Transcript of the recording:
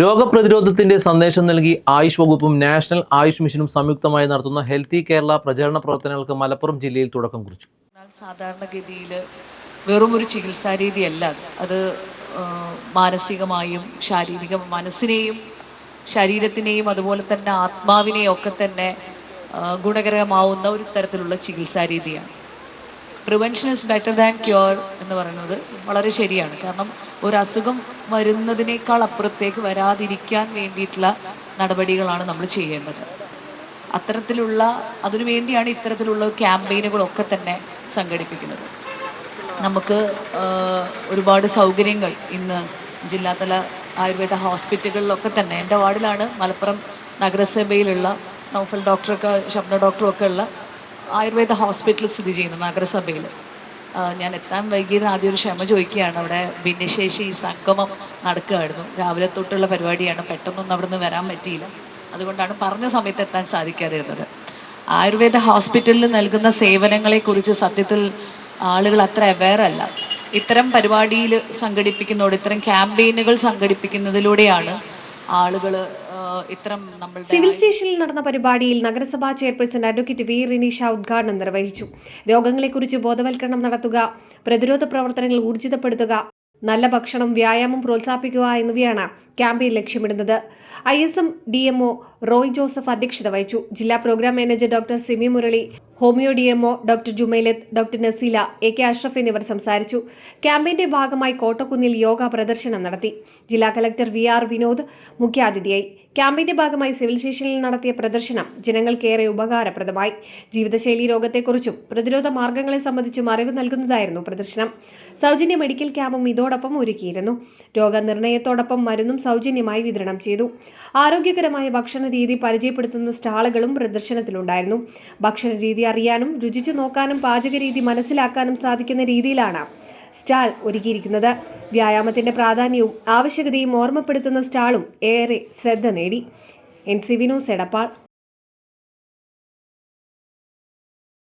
രോഗപ്രതിരോധത്തിന്റെ സന്ദേശം നൽകി ആയുഷ് വകുപ്പും നാഷണൽ ആയുഷ് മിഷനും സംയുക്തമായി നടത്തുന്ന ഹെൽത്തി കേരള പ്രചരണ പ്രവർത്തനങ്ങൾക്ക് മലപ്പുറം ജില്ലയിൽ തുടക്കം കുറിച്ചു. സാധാരണഗതിയിൽ വെറും ഒരു ചികിത്സാ രീതിയല്ല അത്. മാനസികമായും ശാരീരിക മനസ്സിനെയും ശരീരത്തിനെയും അതുപോലെ തന്നെ ആത്മാവിനെയും ഒക്കെ തന്നെ ഗുണകരമാവുന്ന ഒരു തരത്തിലുള്ള ചികിത്സാ രീതിയാണ്. Prevention is better than cure എന്ന് പറയുന്നത് വളരെ ശരിയാണ്. കാരണം ഒരു അസുഖം വരുന്നതിനേക്കാൾ അപ്പുറത്തേക്ക് വരാതിരിക്കാൻ വേണ്ടിയിട്ടുള്ള നടപടികളാണ് നമ്മൾ ചെയ്യേണ്ടത്. അത്തരത്തിലുള്ള അതിനു വേണ്ടിയാണ് ഇത്തരത്തിലുള്ള ക്യാമ്പയിനുകളൊക്കെ തന്നെ സംഘടിപ്പിക്കുന്നത്. നമുക്ക് ഒരുപാട് സൗകര്യങ്ങൾ ഇന്ന് ജില്ലാതല ആയുർവേദ ഹോസ്പിറ്റലുകളിലൊക്കെ തന്നെ എന്റെ വാർഡിലാണ് മലപ്പുറം നഗരസഭയിലുള്ള നൗഫൽ ഡോക്ടറൊക്കെ ശബ്ദ ഡോക്ടറൊക്കെ ഉള്ള ആയുർവേദ ഹോസ്പിറ്റൽ സ്ഥിതി ചെയ്യുന്നു നഗരസഭയിൽ. ഞാൻ എത്താൻ വൈകിയത് ആദ്യം ഒരു ക്ഷമ ചോദിക്കുകയാണ്. അവിടെ ഭിന്നശേഷി സംഗമം നടക്കുകയായിരുന്നു. രാവിലെ തൊട്ടുള്ള പരിപാടിയാണ്. പെട്ടെന്നൊന്നും അവിടെ നിന്ന് വരാൻ പറ്റിയില്ല. അതുകൊണ്ടാണ് പറഞ്ഞ സമയത്ത് എത്താൻ സാധിക്കാതിരുന്നത്. ആയുർവേദ ഹോസ്പിറ്റലിൽ നൽകുന്ന സേവനങ്ങളെക്കുറിച്ച് സത്യത്തിൽ ആളുകൾ അത്ര അവെയർ അല്ല. ഇത്തരം പരിപാടിയിൽ സംഘടിപ്പിക്കുന്നതോടെ ഇത്തരം ക്യാമ്പയിനുകൾ സംഘടിപ്പിക്കുന്നതിലൂടെയാണ് ആളുകൾ ഇത്തരം നമ്മളുടെ സിവിൽ സ്റ്റേഷനിൽ നടന്ന പരിപാടിയിൽ നഗരസഭാ ചെയർപേഴ്സൺ അഡ്വക്കേറ്റ് വി റിനീഷ ഉദ്ഘാടനം നിർവഹിച്ചു. രോഗങ്ങളെക്കുറിച്ച് ബോധവൽക്കരണം നടത്തുക പ്രതിരോധ പ്രവർത്തനങ്ങൾ ഊർജിതപ്പെടുത്തുക നല്ല ഭക്ഷണം വ്യായാമം പ്രോത്സാഹിപ്പിക്കുക എന്നിവയാണ് ക്യാമ്പയിൻ ലക്ഷ്യമിടുന്നത്. I S M D M O Roy Joseph അധ്യക്ഷത വഹിച്ചു. ജില്ലാ programme manager doctor Simi Murali homeo D M O doctor Jumailath doctor Nazeela A K Ashraf എന്നിവർ സംസാരിച്ചു. ക്യാമ്പയിന്റെ ഭാഗമായി കോട്ടക്കുന്നിൽ യോഗ പ്രദർശനം നടത്തി. ജില്ലാ കലക്ടർ വി ആർ വിനോദ് മുഖ്യാതിഥിയായി. ക്യാമ്പയിന്റെ ഭാഗമായി സിവിൽ സ്റ്റേഷനിൽ നടത്തിയ പ്രദർശനം ജനങ്ങൾക്കേറെ ഉപകാരപ്രദമായി. ജീവിതശൈലി രോഗത്തെക്കുറിച്ചും പ്രതിരോധ മാർഗങ്ങളെ സംബന്ധിച്ചും അറിവ് നൽകുന്നതായിരുന്നു പ്രദർശനം. സൗജന്യ മെഡിക്കൽ ക്യാമ്പും ഇതോടൊപ്പം ഒരുക്കിയിരുന്നു. രോഗനിർണയത്തോടൊപ്പം മരുന്നും സൗജന്യമായി വിതരണം ചെയ്തു. ആരോഗ്യകരമായ ഭക്ഷണ രീതി പരിചയപ്പെടുത്തുന്ന സ്റ്റാളുകളും പ്രദർശനത്തിലുണ്ടായിരുന്നു. ഭക്ഷണ രീതി അറിയാനും രുചിച്ചു നോക്കാനും പാചക രീതി മനസ്സിലാക്കാനും സാധിക്കുന്ന രീതിയിലാണ് സ്റ്റാൾ ഒരുക്കിയിരിക്കുന്നത്. വ്യായാമത്തിന്റെ പ്രാധാന്യവും ആവശ്യകതയും ഓർമ്മപ്പെടുത്തുന്ന സ്റ്റാളും ഏറെ ശ്രദ്ധ നേടി. N C Vinos Edappal.